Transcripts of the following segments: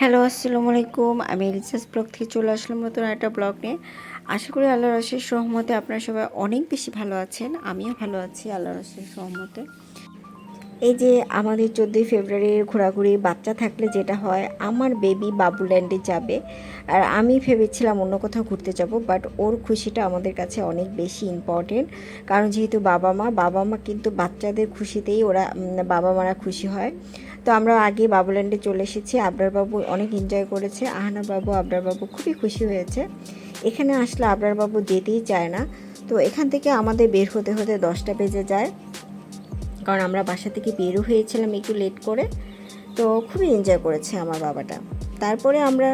Hello আসসালামু আলাইকুম আমি রিসার্চ ব্লগ থেকে চলে আসলাম নতুন একটা ব্লগ নিয়ে। আশা করি আল্লাহ রসের সহমতে আপনারা সবাই অনেক বেশি ভালো আছেন। আমিও ভালো আছি আল্লাহ রসের সহমতে এই যে আমাদের চোদ্দোই ফেব্রুয়ারির ঘোরাঘুরি বাচ্চা থাকলে যেটা হয়, আমার বেবি বাবুল্যান্ডে যাবে। আর আমি ভেবেছিলাম অন্য কোথাও ঘুরতে যাব বাট ওর খুশিটা আমাদের কাছে অনেক বেশি ইম্পর্টেন্ট কারণ যেহেতু বাবা মা বাবা মা কিন্তু বাচ্চাদের খুশিতেই ওরা বাবা মারা খুশি হয়। তো আমরা আগে বাবুল্যান্ডে চলে এসেছি, আবরার বাবু অনেক এনজয় করেছে, আহনা বাবু, আবরার বাবু খুবই খুশি হয়েছে। এখানে আসলে আবরার বাবু যেতেই চায় না। তো এখান থেকে আমাদের বের হতে হতে দশটা বেজে যায়। কারণ আমরা বাসা থেকে বেরও হয়েছিলাম একটু লেট করে। তো খুবই এনজয় করেছে আমার বাবাটা। তারপরে আমরা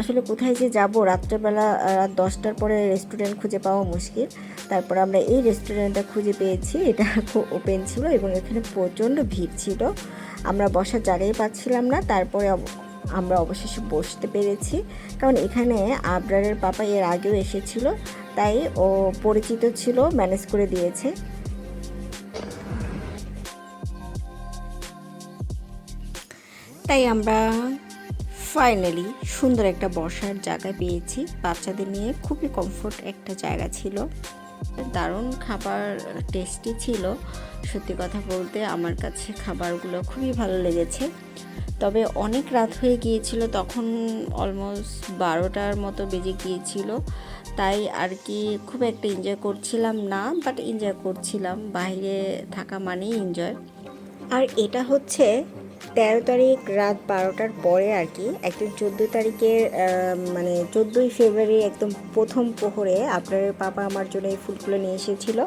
আসলে কোথায় যে যাব, রাত্রেবেলা রাত দশটার পরে রেস্টুরেন্ট খুঁজে পাওয়া মুশকিল। তারপর আমরা এই রেস্টুরেন্টটা খুঁজে পেয়েছি। এটা খুব ওপেন ছিল এবং এখানে প্রচণ্ড ভিড় ছিল। আমরা বসার জায়গায় পাচ্ছিলাম না। তারপরে আমরা অবশেষে বসতে পেরেছি। কারণ এখানে আবরারের পাপা এর আগেও এসেছিল। তাই ও পরিচিত ছিল ম্যানেজ করে দিয়েছে। তাই আমরা ফাইনালি সুন্দর একটা বসার জায়গা পেয়েছি। বাচ্চাদের নিয়ে খুবই কমফোর্ট একটা জায়গা ছিল। দারুণ খাবার টেস্টি ছিল। সত্যি কথা বলতে আমার কাছে খাবারগুলো খুবই ভালো লেগেছে। তবে অনেক রাত হয়ে গিয়েছিল, তখন অলমোস্ট বারোটার মতো বেজে গিয়েছিল। তাই আর কি খুব একটা এনজয় করছিলাম না বাট এনজয় করছিলাম। বাইরে থাকা মানেই এনজয় আর এটা হচ্ছে তেরো তারিখ রাত বারোটার পরে আর কি, একদম চোদ্দ তারিখের মানে চোদ্দোই ফেব্রুয়ারি একদম প্রথম প্রহরে আপনার পাপা আমার জন্য এই ফুলগুলো নিয়ে এসেছিল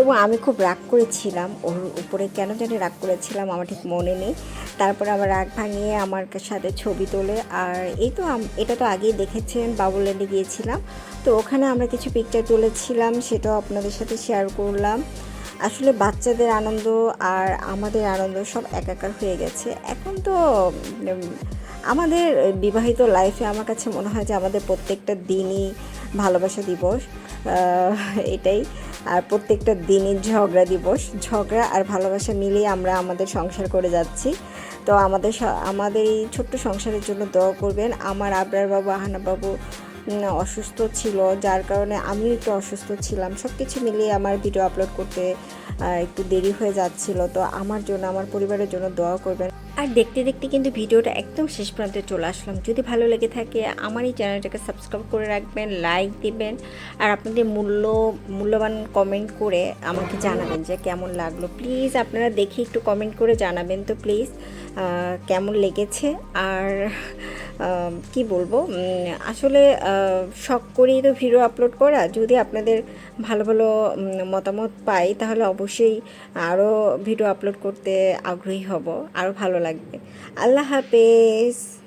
এবং আমি খুব রাগ করেছিলাম। ওর উপরে কেন জানি রাগ করেছিলাম, আমার ঠিক মনে নেই। তারপরে আমার রাগ ভাঙিয়ে আমার সাথে ছবি তোলে। আর এই তো এটা তো আগেই দেখেছেন বাবুল্যান্ডে গিয়েছিলাম। তো ওখানে আমরা কিছু পিকচার তুলেছিলাম, সেটাও আপনাদের সাথে শেয়ার করলাম। আসলে বাচ্চাদের আনন্দ আর আমাদের আনন্দ সব একাকার হয়ে গেছে। এখন তো আমাদের বিবাহিত লাইফে আমার কাছে মনে হয় যে আমাদের প্রত্যেকটা দিনই ভালোবাসা দিবস এটাই। আর প্রত্যেকটা দিনই ঝগড়া দিবস, ঝগড়া আর ভালোবাসা মিলিয়ে আমরা আমাদের সংসার করে যাচ্ছি। তো আমাদের আমাদের এই ছোট্ট সংসারের জন্য দোয়া করবেন। আমার আবরার বাবু, আহানা বাবু অসুস্থ ছিল, যার কারণে আমিও একটু অসুস্থ ছিলাম। সব কিছু মিলিয়ে আমার ভিডিও আপলোড করতে একটু দেরি হয়ে যাচ্ছিল। তো আমার জন্য, আমার পরিবারের জন্য দোয়া করবেন। আর দেখতে দেখতে কিন্তু ভিডিওটা একদম শেষ প্রান্তে চলে আসলাম। যদি ভালো লেগে থাকে, আমার এই চ্যানেলটাকে সাবস্ক্রাইব করে রাখবেন লাইক দিবেন। আর আপনাদের মূল্য, মূল্যবান কমেন্ট করে আমাকে জানাবেন যে কেমন লাগল। প্লিজ আপনারা দেখে একটু কমেন্ট করে জানাবেন তো প্লিজ কেমন লেগেছে। আর কি বলব? আসলে শখ করেই তো ভিডিও আপলোড করা। যদি আপনাদের ভালো ভালো মতামত পাই, তাহলে অবশ্যই আরও ভিডিও আপলোড করতে আগ্রহী হব। আরও ভালো লাগবে। আল্লাহ হাফেজ।